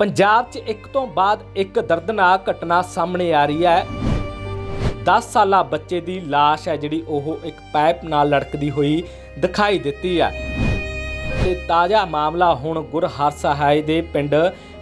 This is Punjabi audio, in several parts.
ਪੰਜਾਬ 'ਚ ਇੱਕ ਤੋਂ ਬਾਅਦ ਇੱਕ ਦਰਦਨਾਕ ਘਟਨਾ ਸਾਹਮਣੇ ਆ ਰਹੀ ਹੈ। 10 ਸਾਲਾ ਬੱਚੇ ਦੀ ਲਾਸ਼ ਹੈ ਜਿਹੜੀ ਉਹ ਇੱਕ ਪਾਈਪ ਨਾਲ ਲੜਕਦੀ ਹੋਈ ਦਿਖਾਈ ਦਿੱਤੀ ਹੈ। ਤੇ ਤਾਜ਼ਾ ਮਾਮਲਾ ਹੁਣ ਗੁਰਹਰ ਸਹਾਇ ਦੇ ਪਿੰਡ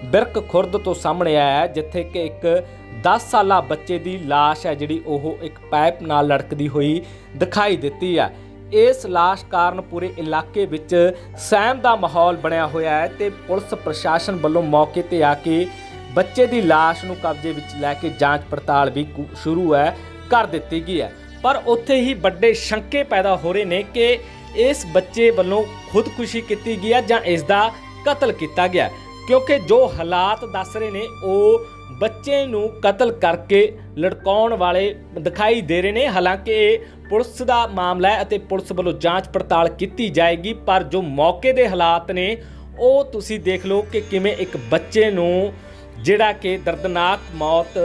ਬਿਰਕ ਖੁਰਦ ਤੋਂ ਸਾਹਮਣੇ ਆਇਆ ਹੈ, ਜਿੱਥੇ ਕਿ ਇੱਕ 10 ਸਾਲਾ ਬੱਚੇ ਦੀ ਲਾਸ਼ ਹੈ ਜਿਹੜੀ ਉਹ ਇੱਕ ਪਾਈਪ ਨਾਲ ਲੜਕਦੀ ਹੋਈ ਦਿਖਾਈ ਦਿੱਤੀ ਹੈ। ਇਸ ਲਾਸ਼ ਕਾਰਨ ਪੂਰੇ ਇਲਾਕੇ ਵਿੱਚ ਸਹਿਮ ਦਾ ਮਾਹੌਲ ਬਣਿਆ ਹੋਇਆ ਹੈ ਤੇ ਪੁਲਿਸ ਪ੍ਰਸ਼ਾਸਨ ਵੱਲੋਂ ਮੌਕੇ ਤੇ ਆ ਕੇ ਬੱਚੇ ਦੀ ਲਾਸ਼ ਨੂੰ ਕਬਜ਼ੇ ਵਿੱਚ ਲੈ ਕੇ ਜਾਂਚ ਪੜਤਾਲ ਵੀ ਸ਼ੁਰੂ ਹੈ, ਕਰ ਦਿੱਤੀ ਗਈ ਹੈ। ਪਰ ਉੱਥੇ ਹੀ ਵੱਡੇ ਸ਼ੰਕੇ ਪੈਦਾ ਹੋ ਰਹੇ ਨੇ ਕਿ ਇਸ ਬੱਚੇ ਵੱਲੋਂ ਖੁਦਕੁਸ਼ੀ ਕੀਤੀ ਗਈ ਹੈ ਜਾਂ ਇਸ ਦਾ ਕਤਲ ਕੀਤਾ ਗਿਆ ਕਿਉਂਕਿ ਜੋ ਹਾਲਾਤ ਦੱਸ ਰਹੇ ਨੇ, ਉਹ ਬੱਚੇ ਨੂੰ ਕਤਲ ਕਰਕੇ ਲਟਕਾਉਣ ਵਾਲੇ ਦਿਖਾਈ ਦੇ ਰਹੇ ਨੇ। ਹਾਲਾਂਕਿ ਇਹ ਪੁਲਿਸ ਦਾ ਮਾਮਲਾ ਹੈ ਅਤੇ ਪੁਲਿਸ ਵੱਲੋਂ ਜਾਂਚ ਪੜਤਾਲ ਕੀਤੀ ਜਾਏਗੀ, ਪਰ ਜੋ ਮੌਕੇ ਦੇ ਹਾਲਾਤ ਨੇ, ਉਹ ਤੁਸੀਂ ਦੇਖ ਲਓ ਕਿ ਕਿਵੇਂ ਇੱਕ ਬੱਚੇ ਨੂੰ ਜਿਹੜਾ ਕਿ ਦਰਦਨਾਕ ਮੌਤ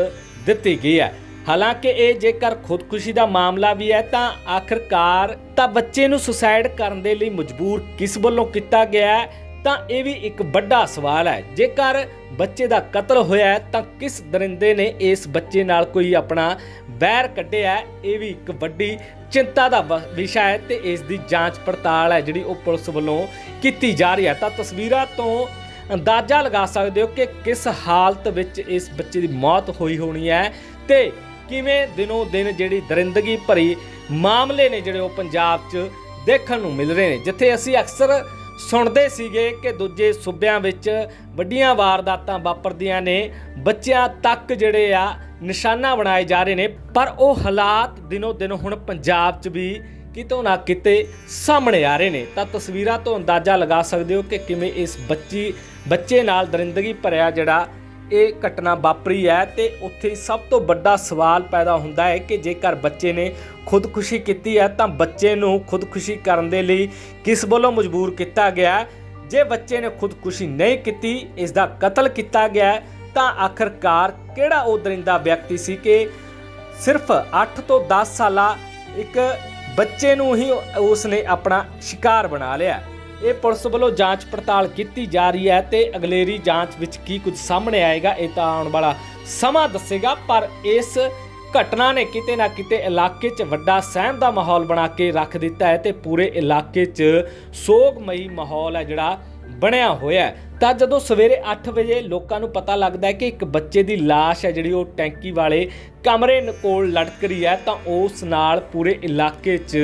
ਦਿੱਤੀ ਗਈ ਹੈ। ਹਾਲਾਂਕਿ ਇਹ ਜੇਕਰ ਖੁਦਕੁਸ਼ੀ ਦਾ ਮਾਮਲਾ ਵੀ ਹੈ, ਤਾਂ ਆਖਰਕਾਰ ਤਾਂ ਬੱਚੇ ਨੂੰ ਸੁਸਾਇਡ ਕਰਨ ਦੇ ਲਈ ਮਜਬੂਰ ਕਿਸ ਵੱਲੋਂ ਕੀਤਾ ਗਿਆ ਤਾਂ ਇਹ ਵੀ ਇੱਕ ਵੱਡਾ ਸਵਾਲ ਹੈ। ਜੇਕਰ ਬੱਚੇ ਦਾ ਕਤਲ ਹੋਇਆ ਤਾਂ ਕਿਸ ਦਰਿੰਦੇ ਨੇ ਇਸ ਬੱਚੇ ਨਾਲ ਕੋਈ ਆਪਣਾ ਵੈਰ ਕੱਢਿਆ ਇਹ ਵੀ ਇੱਕ ਵੱਡੀ ਚਿੰਤਾ ਦਾ ਵ- ਵਿਸ਼ਾ ਹੈ ਤੇ ਇਸ ਦੀ ਜਾਂਚ ਪੜਤਾਲ ਹੈ ਜਿਹੜੀ ਉਹ ਪੁਲਿਸ ਵੱਲੋਂ ਕੀਤੀ ਜਾ ਰਹੀ ਹੈ। ਤਾਂ ਤਸਵੀਰਾਂ ਤੋਂ ਅੰਦਾਜ਼ਾ ਲਗਾ ਸਕਦੇ ਹੋ ਕਿ ਕਿਸ ਹਾਲਤ ਵਿੱਚ ਇਸ ਬੱਚੇ ਦੀ ਮੌਤ ਹੋਈ ਹੋਣੀ ਹੈ ਤੇ ਕਿਵੇਂ ਦਿਨੋਂ ਦਿਨ ਜਿਹੜੀ ਦਰਿੰਦਗੀ ਭਰੀ ਮਾਮਲੇ ਨੇ ਜਿਹੜੇ ਉਹ ਪੰਜਾਬ 'ਚ ਦੇਖਣ ਨੂੰ ਮਿਲ ਰਹੇ ਨੇ। ਜਿੱਥੇ ਅਸੀਂ ਅਕਸਰ ਸੁਣਦੇ ਸੀਗੇ ਕਿ ਦੂਜੇ ਸੂਬਿਆਂ ਵਿੱਚ ਵੱਡੀਆਂ ਵਾਰਦਾਤਾਂ ਵਾਪਰਦੀਆਂ ਨੇ, ਬੱਚਿਆਂ ਤੱਕ ਜਿਹੜੇ ਆ ਨਿਸ਼ਾਨਾ ਬਣਾਏ ਜਾ ਰਹੇ ਨੇ, ਪਰ ਉਹ ਹਾਲਾਤ ਦਿਨੋ ਦਿਨ ਹੁਣ ਪੰਜਾਬ 'ਚ ਵੀ ਕਿਤੋਂ ਨਾ ਕਿਤੇ ਸਾਹਮਣੇ ਆ ਰਹੇ ਨੇ। ਤਾਂ ਤਸਵੀਰਾਂ ਤੋਂ ਅੰਦਾਜ਼ਾ ਲਗਾ ਸਕਦੇ ਹੋ ਕਿ ਕਿਵੇਂ ਇਸ ਬੱਚੀ, ਬੱਚੇ ਨਾਲ ਦਰਿੰਦਗੀ ਭਰਿਆ ਜਿਹੜਾ ਇਹ ਘਟਨਾ ਵਾਪਰੀ ਹੈ ਤੇ ਉੱਥੇ ਸਭ ਤੋਂ ਵੱਡਾ ਸਵਾਲ ਪੈਦਾ ਹੁੰਦਾ ਹੈ ਕਿ ਜੇਕਰ ਬੱਚੇ ਨੇ ਖੁਦਕੁਸ਼ੀ ਕੀਤੀ ਹੈ ਤਾਂ ਬੱਚੇ ਨੂੰ ਖੁਦਕੁਸ਼ੀ ਕਰਨ ਦੇ ਲਈ ਕਿਸ ਵੱਲੋਂ ਮਜਬੂਰ ਕੀਤਾ ਗਿਆ ਜੇ ਬੱਚੇ ਨੇ ਖੁਦਕੁਸ਼ੀ ਨਹੀਂ ਕੀਤੀ, ਇਸ ਦਾ ਕਤਲ ਕੀਤਾ ਗਿਆ ਤਾਂ ਆਖਰਕਾਰ ਕਿਹੜਾ ਉਹ ਦਰਿੰਦਾ ਵਿਅਕਤੀ ਸੀ ਕਿ ਸਿਰਫ 8 ਤੋਂ 10 ਸਾਲਾ ਇੱਕ ਬੱਚੇ ਨੂੰ ਹੀ ਉਸ ਨੇ ਆਪਣਾ ਸ਼ਿਕਾਰ ਬਣਾ ਲਿਆ ਇਹ ਪੁਲਿਸ ਵੱਲੋਂ ਜਾਂਚ ਪੜਤਾਲ ਕੀਤੀ ਜਾ ਰਹੀ ਹੈ ਤੇ ਅਗਲੇਰੀ ਜਾਂਚ ਵਿੱਚ ਕੀ ਕੁਝ ਸਾਹਮਣੇ ਆਏਗਾ, ਇਹ ਤਾਂ ਆਉਣ ਵਾਲਾ ਸਮਾਂ ਦੱਸੇਗਾ, ਪਰ ਇਸ ਘਟਨਾ ਨੇ ਕਿਤੇ ਨਾ ਕਿਤੇ ਇਲਾਕੇ 'ਚ ਵੱਡਾ ਸਹਿਮ ਦਾ ਮਾਹੌਲ ਬਣਾ ਕੇ ਰੱਖ ਦਿੱਤਾ ਹੈ ਤੇ ਪੂਰੇ ਇਲਾਕੇ 'ਚ ਸੋਗਮਈ ਮਾਹੌਲ ਹੈ ਜਿਹੜਾ ਬਣਿਆ ਹੋਇਆ ਤਾਂ ਜਦੋਂ ਸਵੇਰੇ 8 ਵਜੇ ਲੋਕਾਂ ਨੂੰ ਪਤਾ ਲੱਗਦਾ ਹੈ ਕਿ ਇੱਕ ਬੱਚੇ ਦੀ ਲਾਸ਼ ਹੈ ਜਿਹੜੀ ਉਹ ਟੈਂਕੀ ਵਾਲੇ ਕਮਰੇ ਕੋਲ ਲਟਕ ਰਹੀ ਹੈ, ਤਾਂ ਉਸ ਨਾਲ ਪੂਰੇ ਇਲਾਕੇ 'ਚ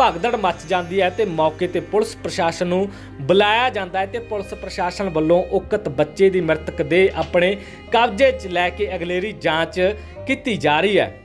ਭਗਦੜ ਮੱਚ ਜਾਂਦੀ ਹੈ ਤੇ ਮੌਕੇ ਤੇ ਪੁਲਿਸ ਪ੍ਰਸ਼ਾਸਨ ਨੂੰ ਬੁਲਾਇਆ ਜਾਂਦਾ ਹੈ ਤੇ ਪੁਲਿਸ ਪ੍ਰਸ਼ਾਸਨ ਵੱਲੋਂ ਉਕਤ ਬੱਚੇ ਦੀ ਮ੍ਰਿਤਕ ਦੇ ਆਪਣੇ ਕਬਜ਼ੇ 'ਚ ਲੈ ਕੇ ਅਗਲੇਰੀ ਜਾਂਚ ਕੀਤੀ ਜਾ ਰਹੀ ਹੈ।